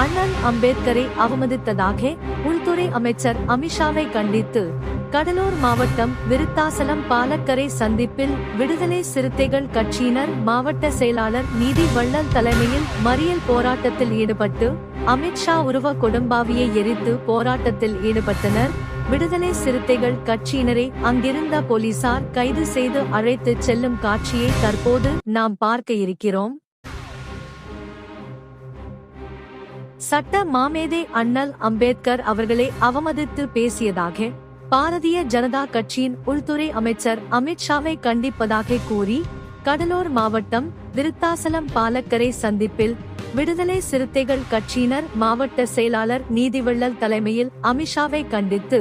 அண்ணன் அம்பேத்கரை அவமதித்ததாக உள்துறை அமைச்சர் அமித்ஷாவை கண்டித்து கடலூர் மாவட்டம் விருத்தாசலம் பாலக்கரை சந்திப்பில் விடுதலை சிறுத்தைகள் கட்சியினர் மாவட்ட செயலாளர் நீதி வள்ளல் தலைமையில் மறியல் போராட்டத்தில் ஈடுபட்டு அமித்ஷா உருவ கொடும்பாவியை எரித்து போராட்டத்தில் ஈடுபட்டனர். விடுதலை சிறுத்தைகள் கட்சியினரை அங்கிருந்த போலீசார் கைது செய்து அழைத்துச் செல்லும் காட்சியை தற்போது நாம் பார்க்க இருக்கிறோம். சட்ட மாமேதை அண்ணல் அம்பேத்கர் அவர்களை அவமதித்து பேசியதாக பாரதிய ஜனதா கட்சியின் உள்துறை அமைச்சர் அமித்ஷாவை கண்டிப்பதாக கூறி கடலூர் மாவட்டம் விருத்தாசலம் பாலக்கரை சந்திப்பில் விடுதலை சிறுத்தைகள் கட்சியினர் மாவட்ட செயலாளர் நீதிவள்ளல் தலைமையில் அமித்ஷாவை கண்டித்து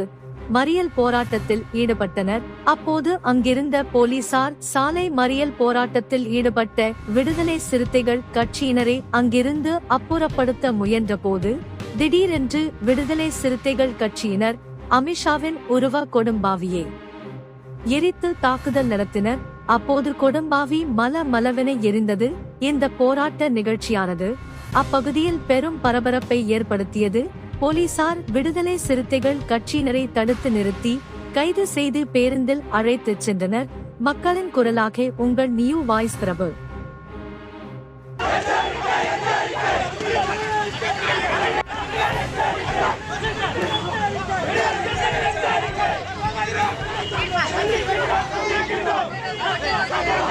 மறியல் போராட்டத்தில் ஈடுபட்டனர். அப்போது அங்கிருந்த போலீசார் சாலை மறியல் போராட்டத்தில் ஈடுபட்ட விடுதலை சிறுத்தைகள் கட்சியினரை அங்கிருந்து அப்புறப்படுத்த முயன்றபோது திடீரென்று விடுதலை சிறுத்தைகள் கட்சியினர் அமித்ஷாவின் உருவ கொடும்பாவியை எரித்து தாக்குதல் நடத்தினர். அப்போது கொடும்பாவி மல மலவென எரிந்தது. இந்த போராட்ட நிகழ்ச்சியானது அப்பகுதியில் பெரும் பரபரப்பை ஏற்படுத்தியது. போலீசார் விடுதலை சிறுத்தைகள் கட்சியினரை தடுத்து நிறுத்தி கைது செய்து பேருந்தில் அழைத்து சென்றனர் மக்களின் குரலாக உங்கள் new voice Prabhu Come on.